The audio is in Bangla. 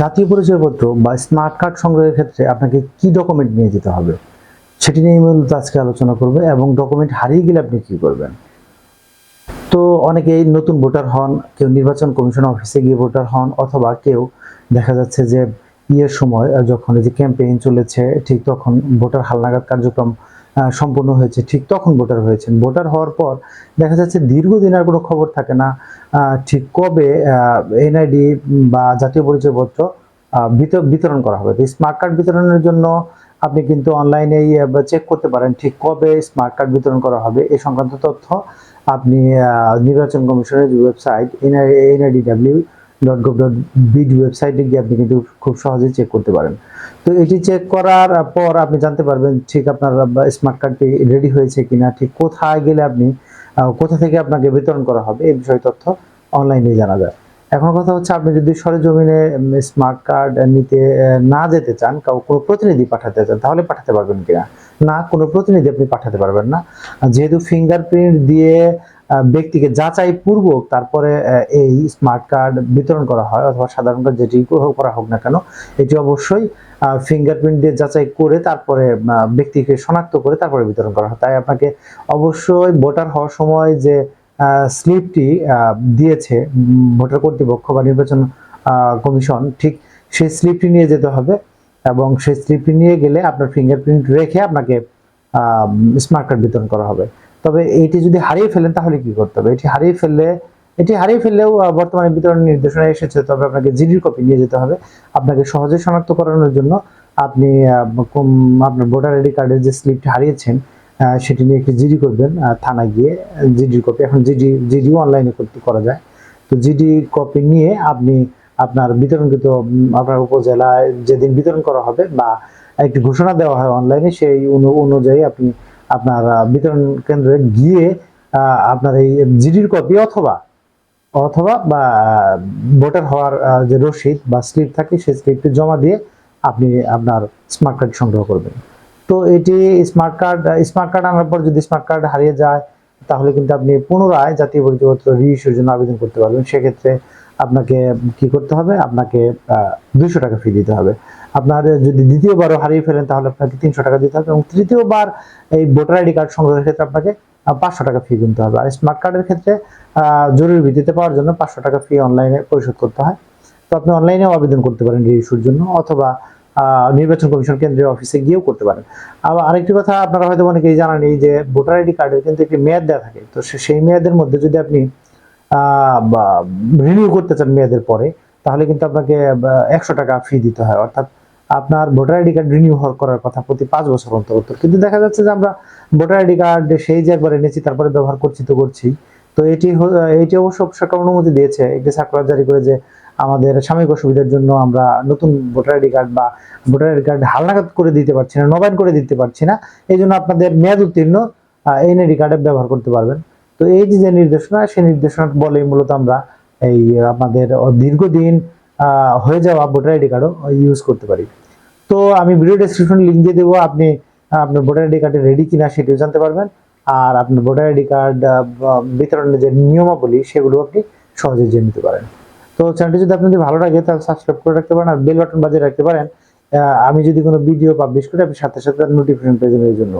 জাতীয় পরিচয়পত্র বা স্মার্ট কার্ড সংগ্রহের ক্ষেত্রে আপনাকে কি ডকুমেন্ট নিয়ে যেতে হবে? সেটি নিয়ে মূলত আজকে আলোচনা করবে এবং ডকুমেন্ট হারিয়ে গেলে আপনি কি করবেন? তো অনেকেই নতুন ভোটার হন, কেউ নির্বাচন কমিশন অফিসে গিয়ে ভোটার হন অথবা কেউ দেখা যাচ্ছে যে ইয়ের সময় যখন এই যে ক্যাম্পেইন চলেছে, ঠিক তখন ভোটার হালনাগাদ কার্যক্রম সম্পূর্ণ হয়েছে। ঠিক তখন ভোটার হয়েছেন। ভোটার হওয়ার পর দেখা যাচ্ছে দীর্ঘদিন আর কোনো খবর থাকে না। ঠিক কবে এনআইডি বা জাতীয় পরিচয়পত্র বিতরণ করা হবে। তো স্মার্ট কার্ড বিতরণের জন্য আপনি কিন্তু অনলাইনেই চেক করতে পারেন ঠিক কবে স্মার্ট কার্ড বিতরণ করা হবে। এই সংক্রান্ত তথ্য আপনি নির্বাচন কমিশনের যে NID NIDW dot gov dot bd ওয়েবসাইটে গিয়ে আপনি কিন্তু খুব সহজেই চেক করতে পারেন। তো এটি চেক করার পর আপনি জানতে পারবেন ঠিক আপনার স্মার্ট কার্ডটি রেডি হয়েছে কিনা, ঠিক কোথায় গেলে আপনি কোথা থেকে আপনাকে বিতরণ করা হবে, এই বিষয়ে তথ্য অনলাইনে জানা যায়। এখন কথা হচ্ছে আপনি যদি সরেজমিনে স্মার্ট কার্ড নিতে না যেতে চান কোনো প্রতিনিধি পাঠাতে চান, তাহলে পাঠাতে পারবেন কিনা? না, কোনো প্রতিনিধি আপনি পাঠাতে পারবেন না। যেহেতু ফিঙ্গারপ্রিন্ট দিয়ে ব্যক্তিকে যাচাই পূর্বক তারপরে এই স্মার্ট কার্ড বিতরণ করা হয় অথবা সাধারণ কার্ড যেটি করা হোক না কেন, এটি অবশ্যই ফিঙ্গারপ্রিন্ট দিয়ে যাচাই করে তারপরে ব্যক্তিকে শনাক্ত করে তারপরে বিতরণ করা হয়। তাই আপনাকে অবশ্যই ভোটার হওয়ার সময় যে স্লিপটি দিয়েছে ভোটার কর্তৃপক্ষ বা নির্বাচন কমিশন, ঠিক সেই স্লিপটি নিয়ে যেতে হবে এবং সেই স্লিপটি নিয়ে গেলে আপনার ফিঙ্গারপ্রিন্ট রেখে আপনাকে স্মার্ট কার্ড বিতরণ করা হবে। তবে এটি যদি হারিয়ে ফেলেন, তাহলে কি করতে হবে? এটি হারিয়ে ফেললে, এটি হারিয়ে ফেললেও বর্তমানে বিতরণ নির্দেশনা এসেছে, তবে আপনাকে জিডির কপি নিয়ে যেতে হবে। আপনাকে সহজে শনাক্ত করানোর জন্য আপনি আপনার ভোটার আইডি কার্ডের যে স্লিপটি হারিয়েছেন সেটি নিয়ে একটি জিডি করবেন থানায় গিয়ে জিডির কপি এখন জিডি, জিডিও অনলাইনে করতে করা যায়। তো জিডি কপি নিয়ে আপনি আপনার বিতরণকৃত আপনার উপজেলায় যেদিন বিতরণ করা হবে বা একটি ঘোষণা দেওয়া হয় অনলাইনে সেই অনু- অনুযায়ী আপনি আপনার বিতরণ কেন্দ্রে গিয়ে আপনার এই জিডির কপি অথবা অথবা বা ভোটার হওয়ার যে রসিদ বা স্লিপ থাকে, সেই স্লিপটি জমা দিয়ে আপনি আপনার স্মার্ট কার্ড সংগ্রহ করবেন। তো এটি স্মার্ট কার্ড স্মার্ট কার্ড আনার পর যদি স্মার্ট কার্ড হারিয়ে যায় তাহলে কিন্তু আপনি পুনরায় জাতীয় পরিচয়পত্র রিইস্যুর জন্য আবেদন করতে পারবেন। সেক্ষেত্রে আপনাকে কি করতে হবে? আপনাকে দুইশো টাকা ফি দিতে হবে। আপনার যদি দ্বিতীয়বারও হারিয়ে ফেলেন, তাহলে আপনাকে তিনশো টাকা দিতে হবে এবং তৃতীয়বার এই ভোটার আইডি কার্ড সংগ্রহের ক্ষেত্রে আপনাকে পাঁচশো টাকা ফি গুনতে হবে। আর স্মার্ট কার্ডের ক্ষেত্রে জরুরি ভিত্তিতে পাওয়ার জন্য পাঁচশো টাকা ফি অনলাইনে পরিশোধ করতে হয়। তো আপনি অনলাইনেও আবেদন করতে পারেন রিইস্যুর জন্য অথবা নির্বাচন কমিশন কেন্দ্রীয় অফিসে গিয়েও করতে পারেন। আবার আরেকটি কথা আপনারা হয়তো অনেকেই জানেন যে ভোটার আইডি কার্ডের কিন্তু একটি মেয়াদ দেওয়া থাকে। তো সেই মেয়াদের মধ্যে যদি আপনি রিনিউ করতে চান মেয়াদের পরে, তাহলে কিন্তু আপনাকে একশো টাকা ফি দিতে হয়। অর্থাৎ আপনার ভোটার আইডি কার্ড রিনিউ করার কথা প্রতি পাঁচ বছর অন্তর অন্তর। কিন্তু দেখা যাচ্ছে যে আমরা ভোটার আইডি কার্ড সেই যে একবার এনেছি, তারপরে ব্যবহার করছি তো করছি। তো এটি এটি অবশ্য সরকার অনুমতি দিয়েছে। একটি সার্কুলার জারি করে যে আমাদের সাময়িক অসুবিধার জন্য আমরা নতুন ভোটার আইডি কার্ড বা ভোটার আইডি কার্ড হালনাগাদ করে দিতে পারছি না, নবায়ন করে দিতে পারছি না। এই জন্য আপনাদের মেয়াদ উত্তীর্ণ এনআইডি কার্ডে ব্যবহার করতে পারবেন। তো এই যে নির্দেশনা, সেই নির্দেশনা বলে মূলত আমরা এই আমাদের দীর্ঘদিন হয়ে যাওয়া ভোটার আইডি কার্ডও ইউজ করতে পারি। তো আমি ভিডিও ডেসক্রিপশন লিঙ্ক দিয়ে দেবো, আপনি, আপনার ভোটার আইডি কার্ডে রেডি কিনা সেটিও জানতে পারবেন। আর আপনার ভোটার আইডি কার্ড বিতরণের যে নিয়মাবলী, সেগুলো আপনি সহজে জেনে নিতে পারেন। তো চ্যানেলটি যদি আপনাদের ভালো লাগে, তাহলে সাবস্ক্রাইব করে রাখতে পারেন আর বেল বাটন বাজিয়ে রাখতে পারেন। আমি যদি কোনো ভিডিও পাবলিশ করি, আপনি সাথে সাথে নোটিফিকেশন পেয়ে যাবেন এই জন্য।